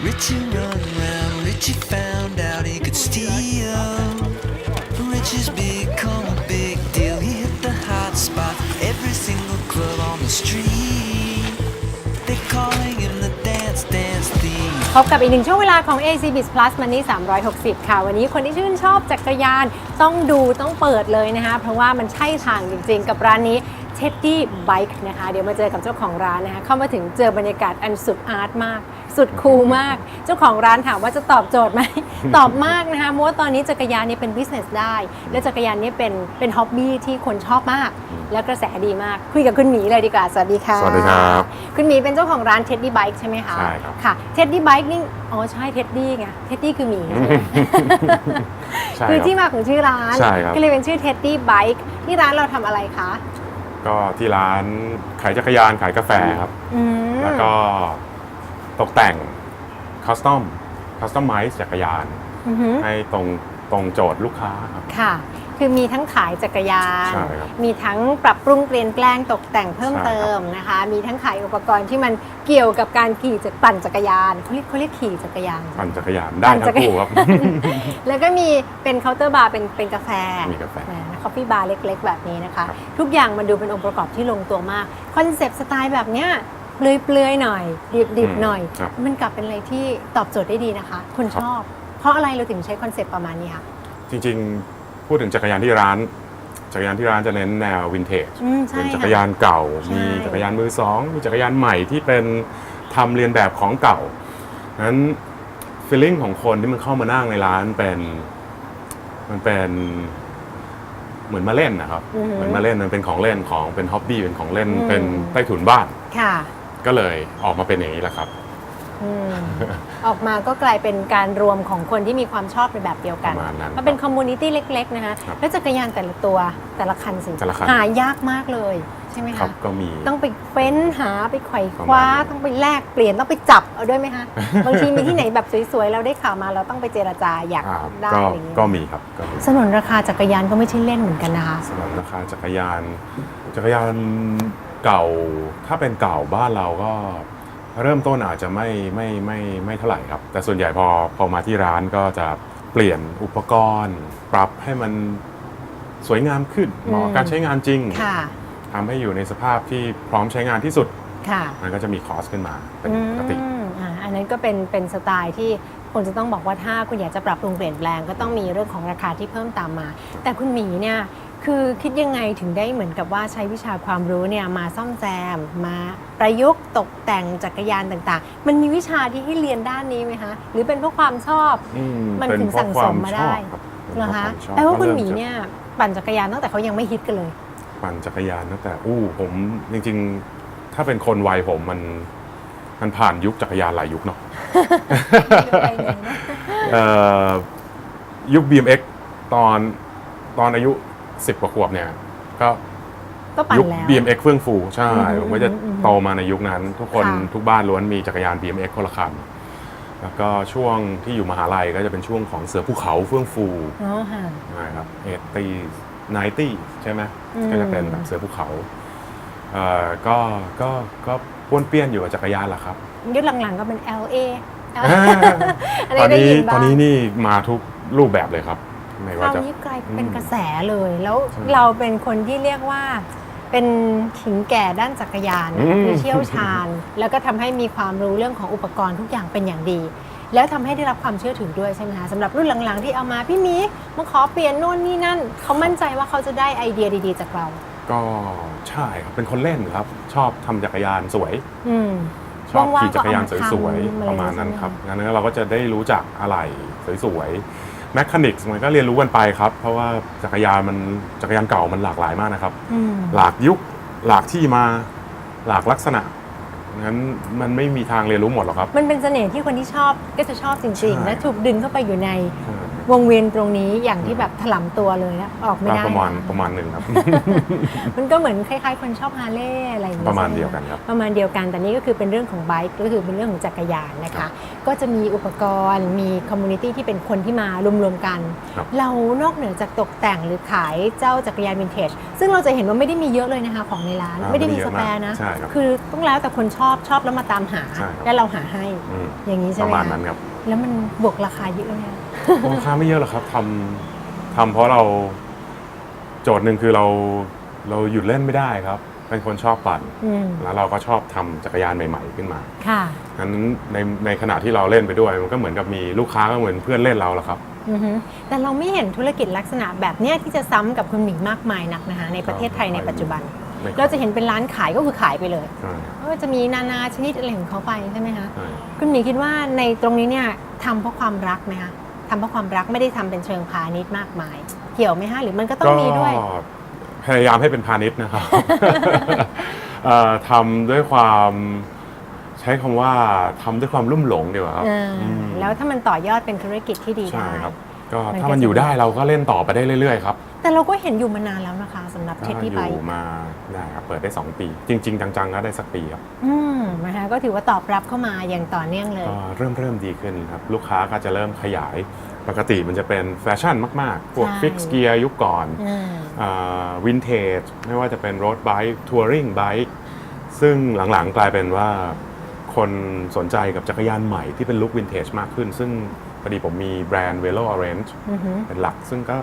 Richie run around, Richie found out he could steal. Richie's become a big deal. He hit the hot spot, every single club on the street. They're calling him the Dance Dance Thief. พบกับอีกหนึ่งช่วงเวลาของ AC b i z Plus Money 360 ค่ะ วันนี้คนที่ชื่นชอบจักรยานต้องดูต้องเปิดเลยนะคะ เพราะว่ามันใช่ทางจริงๆ กับร้านนี้ Teddy Bike นะคะ เดี๋ยวมาเจอกับเจ้าของร้านนะคะ เข้ามาถึงเจอบรรยากาศอันสุดอาร์ตมาก สุดคูลมาก เจ้าของร้านถามว่าจะตอบโจทย์ไหม ตอบมากนะคะเพราะว่าตอนนี้จักรยานเนี่ยเป็น business ได้ และจักรยานเนี่ยเป็นเป็นฮ็อบบี้ที่คนชอบมาก แล้วกระแสดีมาก คุยกับคุณหมีเลยดีกว่า สวัสดีค่ะ สวัสดีครับ คุณหมีเป็นเจ้าของร้าน Teddy Bike ใช่ไหมคะ ใช่ครับ ค่ะ Teddy Bike นี่ อ๋อ ใช่ Teddy ไง Teddy คือหมีใช่คือครับที่มาของชื่อร้านใช่ครับก็เลยเป็นชื่อ Teddy Bike ที่ร้านเราทำอะไรคะ ก็ที่ร้านขายจักรยานขายกาแฟครับ อืมแล้วก็ตกแต่งคัสตอมคัสตอมไมซ์จักรยาน อือหือให้ตรงตรงโจทย์ลูกค้าครับ ค่ะ คือมีทั้งขายจักรยาน ใช่ครับมีทั้งปรับปรุงเปลี่ยนแปลงตกแต่งเพิ่มใช่ครับเติมนะคะ มีทั้งขายอุปกรณ์ที่มันเกี่ยวกับการขี่จักรปั่นจักรยานเขาเรียกเขาเรียกขี่จักรยาน ปั่นจักรยานได้ปั่นจัทั้กรงคู่ครับ แล้วก็มีเป็นเคาน์เตอร์บาร์เป็นเป็นกาแฟมีกาแฟ คอฟฟี่บาร์เล็ก ๆ แบบนี้นะคะครับทุกอย่างมันดูเป็นองค์ประกอบที่ลงตัวมาก คอนเซปต์สไตล์แบบเนี้ยเปลือยๆหน่อย ดิบๆหน่อย ครับ มันกลับเป็นอะไรที่ตอบโจทย์ได้ดีนะคะ คนชอบ เพราะอะไรเราถึงใช้คอนเซปต์ประมาณนี้คะจริงๆ พูดถึงจักรยานที่ร้าน จักรยานที่ร้านจะเน้นแนววินเทจ อืมใช่เป็นจักรค่ะ ยานเก่า ใช่ มีจักรยานมือสอง มีจักรยานใหม่ที่เป็นทำเรียนแบบของเก่านั้นฟีลลิ่งของคนที่มันเข้ามานั่งในร้านเป็น มันเป็น เหมือนมาเล่นนะครับเหมือนมาเล่นมันเป็นของเล่นของเป็นฮ็อบบี้เป็นของเล่นเป็นใต้ถุนบ้านค่ะก็เลยออกมาเป็นอย่างนี้แหละครับ อืมออกมาก็กลายเป็นการรวมของคนที่มีความชอบในแบบเดียวกันประมาณนั้นมันเป็นคอมมูนิตี้เล็ก ๆ นะคะ ครับแล้วจักรยานแต่ละตัวแต่ละคันสิแต่ละคัน หายากมากเลยใช่ไหมครัคะบก็มี ต้องไปเฟ้นหาไปไขว่คประว้ามาณนั้น ต้องไปแลกเปลี่ยนต้องไปจับเอาด้วยไหมคะ บางทีมีที่ไหนแบบสวยๆเราได้ข่าวมาเราต้องไปเจรจาอยากอ่าได้ก็อะไรอย่างเงี้ยก็มีครับก็มีสนนราคาจักรยานก็ไม่ใช่เล่นเหมือนกันนะคะ สำหรับราคาจักรยาน จักรยานเก่าถ้าเป็นเก่าบ้านเราก็เริ่มต้นอาจจะไม่ไม่ไม่ไม่เท่าไหร่ครับ แต่ส่วนใหญ่พอพอมาที่ร้านก็จะเปลี่ยนอุปกรณ์ ปรับให้มันสวยงามขึ้นเหมาะกับการใช้งานจริง ค่ะ ทำให้อยู่ในสภาพที่พร้อมใช้งานที่สุด ค่ะมันก็จะมีคอสขึ้นมาเป็นปกติ อืมอ่าอันนั้นก็เป็นเป็นสไตล์ที่คนจะต้องบอกว่าถ้าคุณอยากจะปรับปรุงเปลี่ยนแปลงก็ต้องมีเรื่องของราคาที่เพิ่มตามมา แต่คุณหมีเนี่ยคือคิดยังไงถึงได้เหมือนกับว่าใช้วิชาความรู้เนี่ยมาซ่อมแซม มาประยุกต์ตกแต่งจักรยานต่างๆ มันมีวิชาที่ให้เรียนด้านนี้ไหมคะ หรือเป็นเพราะความชอบ อืมันเป็ถึงเพระสั่งสมมาได้ควชอบครับเหรอคะเป็นเพราะความชอบแปลว่าคุณก็หเริ่มีจากเนี่ยปั่นจักรยานตั้งแต่เขายังไม่ฮิตกันเลย ปั่นจักรยานตั้งแต่อู้ผมจริงๆ ถ้าเป็นคนวัยผมมันมันผ่านยุคจักรยานหลายยุคเนาะเอ่อยุค BMX ตอนตอนอายุ10กว่าขวบเนี่ย ก็ก็ปั่นยุคแล้ว BMX เฟื่องฟูใช่อืมผมก็จะอืมอืมโตมาในยุคนั้น ทุกคนค่ะทุกบ้านล้วนมีจักรยาน BMX คนละคันแล้วก็ช่วงที่อยู่มหาลัยก็จะเป็นช่วงของเสือภูเขาเฟื่องฟูอ๋อค่ะนะครับเอตี ไนตี้ใช่ไหมอืมก็จะเป็นแบบเสือภูเขาเอ่อก็ก็ก็ป้วนเปี้ยนอยู่กับจักรยานแหละครับ ยุคหลังๆก็เป็น LA อันตอนนี้ได้นี้ยินตบ้าอนงนี้นี่มาทุกรูปแบบเลยครับไม่คว่าราจะวนี้กลายเป็นอืมกระแสเลย แล้วใช่เราเป็นคนที่เรียกว่าเป็นขิงแก่ด้านจักรยานอืมคือเชี่ยวชาญ แล้วก็ทำให้มีความรู้เรื่องของอุปกรณ์ทุกอย่างเป็นอย่างดี แล้วทำให้ได้รับความเชื่อถือด้วยใช่ไหมคะสำหรับรุ่นหลังๆ ที่เอามาพี่หมีมาขอเปลี่ยนโน่นนี่นั่นเขามั่นใจว่าเขาจะได้ไอเดียดีๆ จากเรา ก็ใช่ครับเป็นคนเล่นครับ ชอบทำจักรยานสวยอืมชอบว่างๆขี่จักรยานก็เอามาสวยทำๆประมาณนั้นอะไรครับใช่ไหมงั้นเราก็จะได้รู้จักอะไรสวยๆแมคานิกส์มันก็เรียนรู้กันไปครับ เพราะว่าจักรยานมันจักรยานเก่ามันหลากหลายมากนะครับอืมหลากยุคหลากที่มาหลากลักษณะ งั้นมันไม่มีทางเรียนรู้หมดหรอกครับ มันเป็นเสน่ห์ที่คนที่ชอบก็จะชอบจริงๆใช่และถูกดึงเข้าไปอยู่ใน วงเวียนตรงนี้อย่างที่แบบถลำตัวเลยนะออกไม่ก็ได้ประมาณนประมาณหนึ่งครับ มันก็เหมือนคล้ายๆ คนชอบฮาร์เลย์อะไรอย่างงี้ประมาณใช่ไหเดียวกันครับประมาณเดียวกันแต่นี่ก็คือเป็นเรื่องของไบค์ก็คือเป็นเรื่องของจักรยานนะครัคะบก็จะมีอุปกรณ์มีคอมมูนิตี้ที่เป็นคนที่มารวมๆกันครับเรานอกเหนือจากตกแต่งหรือขายเจ้าจักรยานวินเทจซึ่งเราจะเห็นว่าไม่ได้มีเยอะเลยนะคะของในร้านอ่าไม่ได้มีไม่ได้เยสอะแปมากร์นะใช่ครับคือต้องแล้วแต่คนชอบชอบแล้วมาตามหาใช่ครับแล้วเราหาให้อืมอย่างนี้ใช่ปไหมระมาณคะนั้นครับแล้วมันบวกราคาเยอะเลย ราคาไม่เยอะหรอกครับทำทำเพราะเราโจทย์หนึ่งคือเราเราหยุดเล่นไม่ได้ครับ เป็นคนชอบปั่น อืมแล้วเราก็ชอบทำจักรยานใหม่ ๆ ขึ้นมาค่ะฉะนั้นในในขณะที่เราเล่นไปด้วย มันก็เหมือนกับมีลูกค้าก็เหมือนเพื่อนเล่นเราแหละครับ อือฮึแต่เราไม่เห็นธุรกิจลักษณะแบบเนี้ยที่จะซ้ำกับคุณหมิงมากมายนักนะคะในประเทศไทยในปัจจุบัน ไม่ค่อยเราจะเห็นเป็นร้านขายก็คือขายไปเลยใช่ก็จะมีนานาชนิดอะไรของเขาไปใช่ไหมคะ ใช่ คุณหมีคิดว่าในตรงนี้เนี่ยทำเพราะความรักไหมคะ ทำเพราะความรักไม่ได้ทำเป็นเชิงพาณิชย์มากมาย เกี่ยวไหมคะหรือมันก็ต้องมีด้วย ก็พยายามให้เป็นพาณิชย์นะครับ เอ่อทำด้วยความใช้คำว่าทำด้วยความลุ่มหลงดีกว่าครับอ่าอืม แล้วถ้ามันต่อยอดเป็นธุรกิจที่ดีใช่ได้ ครับ ก็มันก็ถ้ามันอยู่ได้เราก็เล่นต่อไปได้เรื่อยๆครับแต่เราก็เห็นอยู่มานานแล้วนะคะสำหรับเท็ดก็ดี้อไบยู่มาได้ครับเปิดได้ 2 ปี จริง ๆ จังๆก็ได้สักปีครับอืมนะคะก็ถือว่าตอบรับเข้ามาอย่างต่อเนื่องเลย ก็เริ่มเริ่มดีขึ้นครับ ลูกค้าก็จะเริ่มขยาย ปกติมันจะเป็นแฟชั่นมาก ๆ พวกใช่ฟิกเกียร์ยุคก่อนอืมวินเทจไม่ว่าจะเป็นรถไบค์ทัวริงไบค์ซึ่งหลังๆกลายเป็นว่าคนสนใจกับจักรยานใหม่ที่เป็นลุควินเทจมากขึ้น ซึ่ง พอดีผมมีแบรนด์ Velo Orange อือฮึเป็นหลักซึ่งก็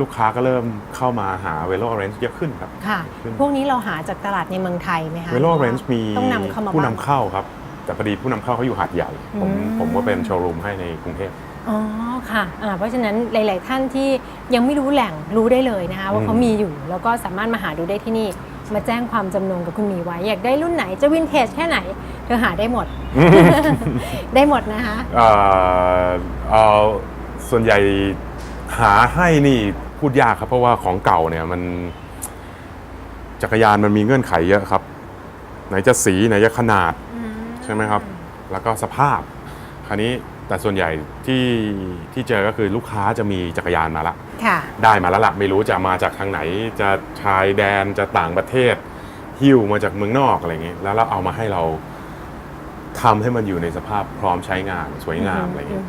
ลูกค้าก็เริ่มเข้ามาหา Velo Orange เยอะขึ้นครับ ค่ะขึ้นพวกนี้เราหาจากตลาดในเมืองไทยไหมคะ Velo Orange มีต้องนำเข้ามาผู้นำบ้างเข้าครับ แต่พอดีผู้นำเข้าเขาอยู่หาดใหญ่ ผมอืมผมก็เป็นโชว์รูมให้ในกรุงเทพอ๋อค่ะอ่าเพราะฉะนั้นหลาย ๆ ท่านที่ยังไม่รู้แหล่งรู้ได้เลยนะคะว่าอืมเขามีอยู่ แล้วก็สามารถมาหาดูได้ที่นี่ มาแจ้งความจำนงกับคุณหมีไว้ อยากได้รุ่นไหนจะวินเทจแค่ไหน เธอหาได้หมด ได้หมดนะคะเอ่อเอ่อส่วนใหญ่หาให้นี่พูดยากครับ เพราะว่าของเก่าเนี่ยมัน จักรยานมันมีเงื่อนไขเยอะครับ ไหนจะสีไหนจะขนาด ใช่ไหมครับ แล้วก็สภาพ คราวนี้ แต่ส่วนใหญ่ที่ที่เจอก็คือลูกค้าจะมีจักรยานมาละ ค่ะ ได้มาแล้วละไม่รู้จะมาจากทางไหนจะชายแดนจะต่างประเทศหิ้วมาจากเมืองนอกอะไรอย่างเงี้ยแล้วเราเอามาให้เรา ทำให้มันอยู่ในสภาพพร้อมใช้งานสวยงามอะไรอย่างเงี้ย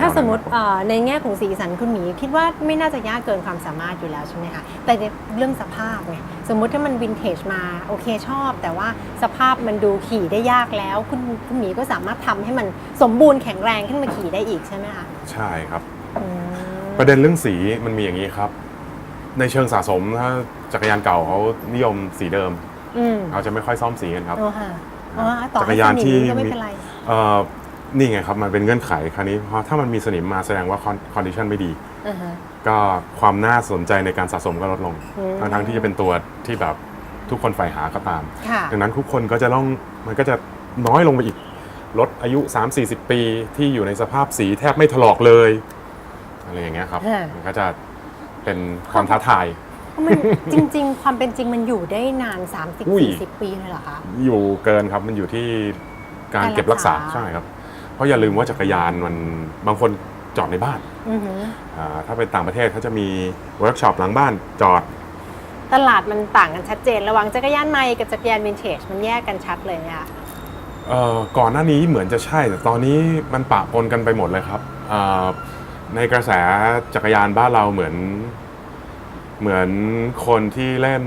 ถ้าสมมติเอ่อในแง่ของสีสันคุณหมี คิดว่าไม่น่าจะยากเกินความสามารถอยู่แล้วใช่ไหมคะแต่ในเรื่องสภาพไงสมมุติถ้ามันวินเทจมาโอเคชอบ แต่ว่าสภาพมันดูขี่ได้ยากแล้ว คุณคุณหมีก็สามารถทำให้มันสมบูรณ์แข็งแรงขึ้นมาขี่ได้อีกใช่ไหมคะใช่ครับ อืมประเด็นเรื่องสีมันมีอย่างนี้ครับ ในเชิงสะสมถ้าจักรยานเก่าเขานิยมสีเดิมอืมเขาจะไม่ค่อยซ่อมสีกันครับ โอ้ค่ะ อ๋อต่อจักให้รยานสนิที่มก็ไม่มีเป็นไรเอ่อนี่ไงครับมันเป็นเงื่อนไขคราวนี้เพราะถ้ามันมีสนิมมาแสดงว่าคอนดิชันไม่ดีอ่าฮะก็ความน่าสนใจในการสะสมก็ลดลงอืมทั้งๆที่จะเป็นตัวที่แบบทุกคนใฝ่หาก็ตามค่ะดังนั้นทุกคนก็จะต้องมันก็จะน้อยลงไปอีกลดอายุ 3-40 ปีที่อยู่ในสภาพสีแทบไม่ถลอกเลย อะไรอย่างเงี้ยครับฮะมันก็จะเป็นความท้าทาย มันจริง ๆ ความเป็นจริงมันอยู่ได้นาน อุ้ย 30-40 ปีเลยเหรอคะ อยู่เกินครับมันอยู่ที่การเก็บรักษาการรักษา ใช่ครับ เพราะอย่าลืมว่าจักรยานมันบางคนจอดในบ้านอือหืออ่าถ้าเป็นต่างประเทศเขาจะมีเวิร์กช็อปหลังบ้านจอด ตลาดมันต่างกันชัดเจน ระหว่างจักรยานใหม่กับจักรยานวินเทจมันแยกกันชัดเลยนะคะเอ่อก่อนหน้านี้เหมือนจะใช่แต่ตอนนี้มันปะปนกันไปหมดเลยครับเอ่อในกระแสจักรยานบ้านเราเหมือน เหมือนคนที่เล่น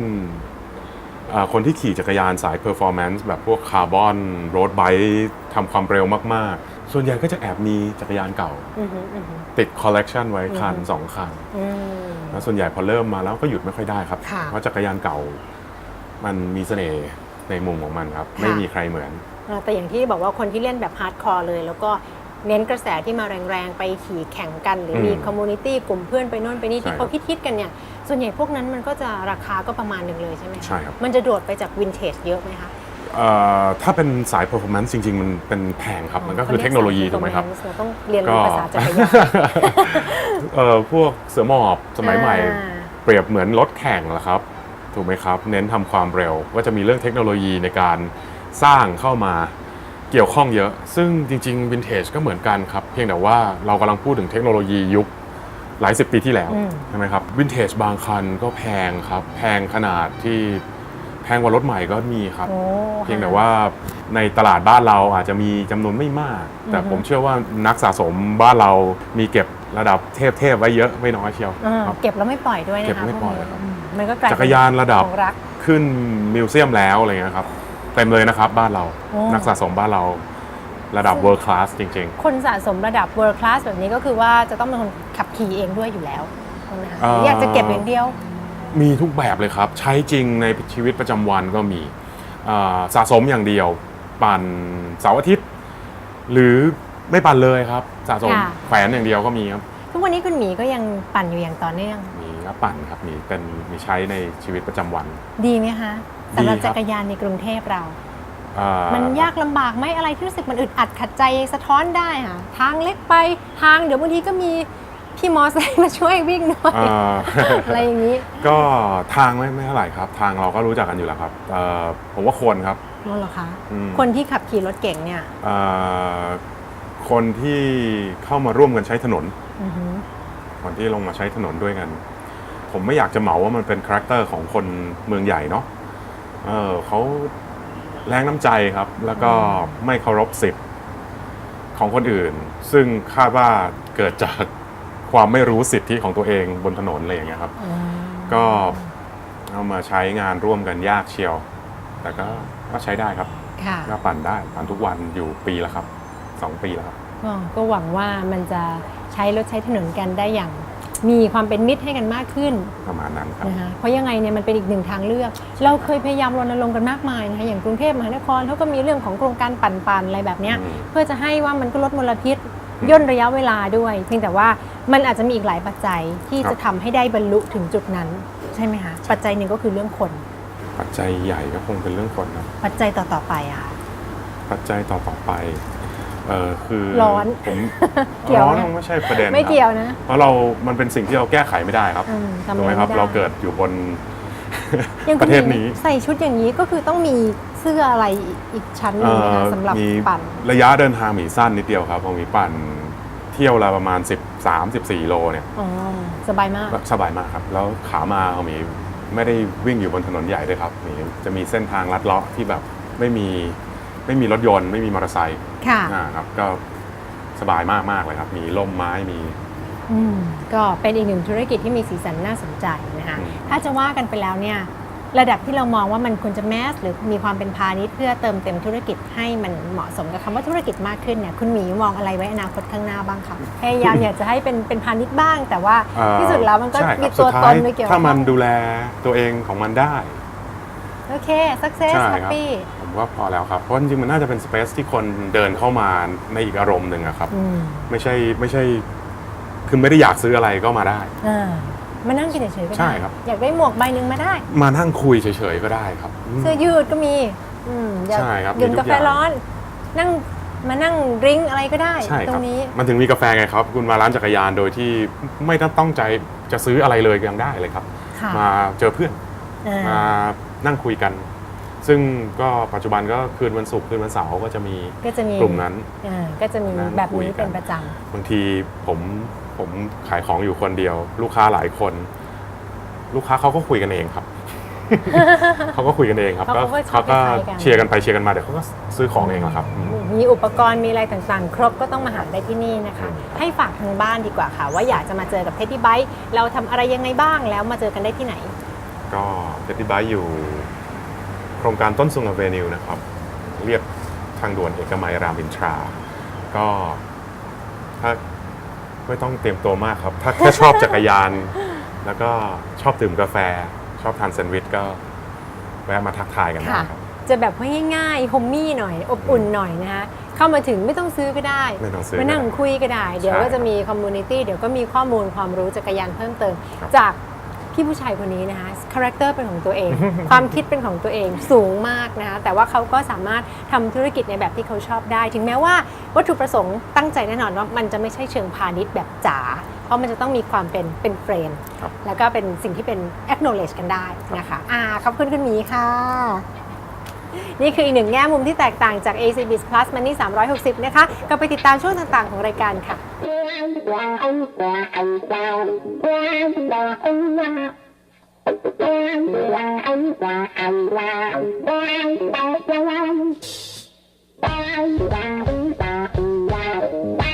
เอ่อคนที่ขี่จักรยานสายเพอร์ฟอร์แมนซ์แบบพวกคาร์บอนโรดไบค์ทำความเร็วมาก ๆ ส่วนใหญ่ก็จะแอบมีจักรยานเก่าอือหืออือหือติดคอลเลกชันไว้คันอืมสองคันอืมแล้วส่วนใหญ่พอเริ่มมาแล้วก็หยุดไม่ค่อยได้ครับค่ะเพราะจักรยานเก่า มันมีเสน่ห์ในมุมของมันครับค่ะไม่มีใครเหมือนเออแต่อย่างที่บอกว่าคนที่เล่นแบบฮาร์ดคอร์เลย แล้วก็ เน้นกระแสที่มาแรงๆ ไปขี่แข่งกัน หรืออมมีคอมมูนิตี้กลุ่มเพื่อนไปโน่นไปนี่ใช่ที่ครัเขาบคิดๆกันเนี่ย ส่วนใหญ่พวกนั้นมันก็จะราคาก็ประมาณหนึ่งเลยใช่ไหมะใช่ครับ มันจะโดดไปจากวินเทจเยอะไหมคะเอ่อถ้าเป็นสาย performance จริง ๆ มันเป็นแพงครับ มันก็คือเทคโนโลยีถูกไหมครับเราต้องเรียนรู้ภาษาจักรยานเอ่อพวกเสือหมอบสมัยใหม่อ่าเปรียบเหมือนรถแข่งแหละครับ ถูกไหมครับ เน้นทำความเร็วก็จะมีเรื่องเทคโนโลยีในการสร้างเข้ามา เกี่ยวข้องเยอะ ซึ่งจริงๆวินเทจก็เหมือนกันครับ เพียงแต่ว่าเรากำลังพูดถึงเทคโนโลยียุคหลายสิบปีที่แล้วอืมใช่ไหมครับวินเทจบางคันก็แพงครับ แพงขนาดที่แพงกว่ารถใหม่ก็มีครับโอ้เพียงแต่ว่าในตลาดบ้านเราอาจจะมีจำนวนไม่มาก แต่อือฮึผมเชื่อว่านักสะสมบ้านเรามีเก็บระดับเทพๆไว้เยอะไม่น้อยเชียวอ่าครับเก็บแล้วไม่ปล่อยด้วยนะคะเก็บแล้วไม่ปล่อยครับพวกนี้มมันก็กลายจักรยานระดับของรักขึ้นมิวเซียมแล้วอะไรเงี้ยครับ เต็มเลยนะครับบ้านเรา โอ้ นักสะสมบ้านเราระดับ world class จริง คนสะสมระดับ world class แบบนี้ก็คือว่าจะต้องเป็นคนขับขี่เองด้วยอยู่แล้วใช่ไหมคะเอ่ออยากจะเก็บอย่างเดียว ๆ มีทุกแบบเลยครับ ใช้จริงในชีวิตประจำวันก็มีอ่าสะสมอย่างเดียว ปั่นเสาร์อาทิตย์ หรือไม่ปั่นเลยครับ สะสมค่ะ แขวนอย่างเดียวก็มีครับ ทุกวันนี้คุณหมีก็ยังปั่นอยู่อย่างต่อเนื่อง มีก็ปั่นครับมีเป็นมีใช้ในชีวิตประจำวัน ดีไหมคะสำหรับดีครับ จักรยานในกรุงเทพเราอ่ามันยากลำบากไหมอะไรที่รู้สึกมันอึดอัดขัดใจสะท้อนได้ค่ะทางเล็กไปทางเดี๋ยวบางทีก็มีพี่มอไซค์มาช่วยวิ่งหน่อยอ่าอะไรอย่างนี้ก็ทางไม่ไม่เท่าไหร่ครับ ทางเราก็รู้จักกันอยู่แล้วครับเอ่อผมว่าควรครับนั่นเหรอคะ อืมคนที่ขับขี่รถเก่งเนี่ยเอ่อคนที่เข้ามาร่วมกันใช้ถนน อือหือคนที่ลงมาใช้ถนนด้วยกัน ผมไม่อยากจะเหมาว่ามันเป็นคาแรคเตอร์ของคนเมืองใหญ่เนาะเออเขาแรงน้ำใจครับ แล้วก็ไม่เคารพสิทธิ์ของคนอื่น ซึ่งคาดว่าเกิดจากความไม่รู้สิทธิของตัวเองบนถนนอะไรอย่างเงี้ยครับอืมก็เอามาใช้งานร่วมกันยากเชียว แต่ก็ก็ใช้ได้ครับค่ะก็ปั่นได้ปั่นทุกวันอยู่ปีแล้วครับสองปีแล้วครับก็ก็หวังว่ามันจะใช้รถใช้ถนนกันได้อย่าง มีความเป็นมิตรให้กันมากขึ้นประมาณนั้นครับนะคะเพราะยังไงเนี่ยมันเป็นอีกหนึ่งทางเลือก เราเคยพยายามรณรงค์กันมากมายนะคะอย่างกรุงเทพมหานครเขาก็มีเรื่องของโครงการปั่นๆอะไรแบบเนี้ยอืมเพื่อจะให้ว่ามันก็ลดมลพิษย่นระยะเวลาด้วย เพียงแต่ว่ามันอาจจะมีอีกหลายปัจจัยที่ครับจะทำให้ได้บรรลุถึงจุดนั้นใช่ไหมคะปัจจัยหนึ่งก็คือเรื่องคน ปัจจัยใหญ่ก็คงเป็นเรื่องคนครับปัจจัยต่อๆไปอะค่ะปัจจัยต่อต่อไป เออคือร้อนผมเกี่ยวร้อนไหม ไม่ใช่ประเด็นไม่ครับเกี่ยวนะ เพราะเรามันเป็นสิ่งที่เราแก้ไขไม่ได้ครับอืมทำถูกอะไหไรมครับ ไม่ได้ เราเกิดอยู่บนอย่างปคุณระเทศนี้ ใส่ชุดอย่างนี้ก็คือต้องมีเสื้ออะไรอีกชั้นหนึงไหมคะเอ่อสำหรับมีปั่น ระยะเดินทางมีสั้นนิดเดียวครับพอมีปั่นเที่ยวละประมาณ 13 14 โลเนี่ยอ๋อ สบายมากสบายมากครับ แล้วขามาเขามีไม่ได้วิ่งอยู่บนถนนใหญ่ด้วยครับมีจะมีเส้นทางลัดเลาะที่แบบไม่มี ไม่มีรถยนต์ไม่มีมอเตอร์ไซค์ค่ะ อ่าครับก็สบายมากมากๆเลยครับ มีร่มไม้มี อืมก็เป็นอีกหนึ่งธุรกิจที่มีสีสันน่าสนใจนะคะ อืม ถ้าจะว่ากันไปแล้วเนี่ยระดับที่เรามองว่ามันควรจะแมสหรือมีความเป็นพาณิชย์เพื่อเติมเต็มธุรกิจให้มันเหมาะสมกับคำว่าธุรกิจมากขึ้นเนี่ยคุณหมีมองอะไรไว้อนาคตข้างหน้าบ้างคะพยายามอยากจะให้เป็นเป็นพาณิชย์บ้าง แต่ว่าเอ่อที่สุดแล้วมันก็ใช่คมีรับตัวสุดตท้านยไม่เกี่ยวถ้ามันข้องดูแลตัวเองของมันได้ โอเค success ใช่ครับ happy ผมว่าพอแล้วครับ เพราะจริงๆมันน่าจะเป็นสเปซที่คนเดินเข้ามาในอีกอารมณ์หนึ่งอะครับ อืมไม่ใช่ไม่ใช่คือไม่ได้อยากซื้ออะไรก็มาได้ อ่ามานั่งกินเฉยๆก็ได้ใช่ครับ อยากได้หมวกใบหนึ่งมาได้ มานั่งคุยเฉยๆก็ได้ครับอืม เสื้อยืดก็มีอืมอยากใช่ครับดื่มมีทุกกาแฟอย่าง ร้อน นั่งมานั่งดริงก์อะไรก็ได้ ใช่ตครรับงนี้ มันถึงมีกาแฟไงครับ คุณมาร้านจักรยานโดยที่ไม่ต้องต้องใจจะซื้ออะไรเลยยังได้เลยครับ ค่ะมาเจอเพื่อนอ่ามา นั่งคุยกัน ซึ่งก็ปัจจุบันก็คืนวันศุกร์คืนวันเสาร์ก็จะมีก็จะมีกลุ่มนั้นอ่าก็จะมีนั่งแบบคุยนี้กันเป็นประจบางทีผมผมขายของอยู่คนเดียว ลูกค้าหลายคน ลูกค้าเขาก็คุยกันเองครับเขาก็คุยกันเองครับเขาก็ชอบเขาก็คล้ายๆกันเชียร์กันไปเชียร์กันมาเดี๋ยวเขาก็ซื้อของเองแหละครับอืมำมีอุปกรณ์มีอะไรต่างๆ ครบก็ต้องมาหาได้ที่นี่นะคะ ให้ฝากทางบ้านดีกว่าค่ะ ว่าอยากจะมาเจอกับเท็ดดี้ไบค์เราทำอะไรยังไงบ้างแล้วมาเจอกันได้ที่ไหน ก็เฟสติบายอยู่โครงการต้นสุงอเวนิวนะครับ เรียบทางด่วนเอกมัยรามอินทรา ก็ถ้าไม่ต้องเตรียมตัวมากครับ ถ้าแค่ชอบจักรยาน แล้วก็ชอบดื่มกาแฟ ชอบทานแซนด์วิชก็แวะมาทักทายกันได้ค่ะ ครับ จะแบบว่าง่ายๆโฮมมี่หน่อย อบอุ่นหน่อยนะคะ เข้ามาถึงไม่ต้องซื้อก็ได้ ไม่ต้องซื้อมานั่งก็ได้คุยก็ได้ เดี๋ยวใช่ก็จะมีคอมมูนิตี้ เดี๋ยวก็มีข้อมูลความรู้จักรยานเพิ่มเติม ครับจาก พี่ผู้ชายคนนี้นะคะคาแรคเตอร์เป็นของตัวเอง ความคิดเป็นของตัวเองสูงมากนะคะแต่ว่าเขาก็สามารถทำธุรกิจในแบบที่เขาชอบได้ ถึงแม้ว่าวัตถุประสงค์ตั้งใจแน่นอนว่ามันจะไม่ใช่เชิงพาณิชย์แบบจ๋าเพราะมันจะต้องมีความเป็นเป็นเฟรนด์ครับแล้วก็เป็นสิ่งที่เป็น acknowledge กันได้นะคะอ่าขอบคุณคุณหมีค่ะ นี่คืออีกหนึ่งแง่มุมที่แตกต่างจาก AC b i z Plus Money 360 นะคะกลับไปติดตามช่วงต่างๆ ของรายการค่ะ Wow.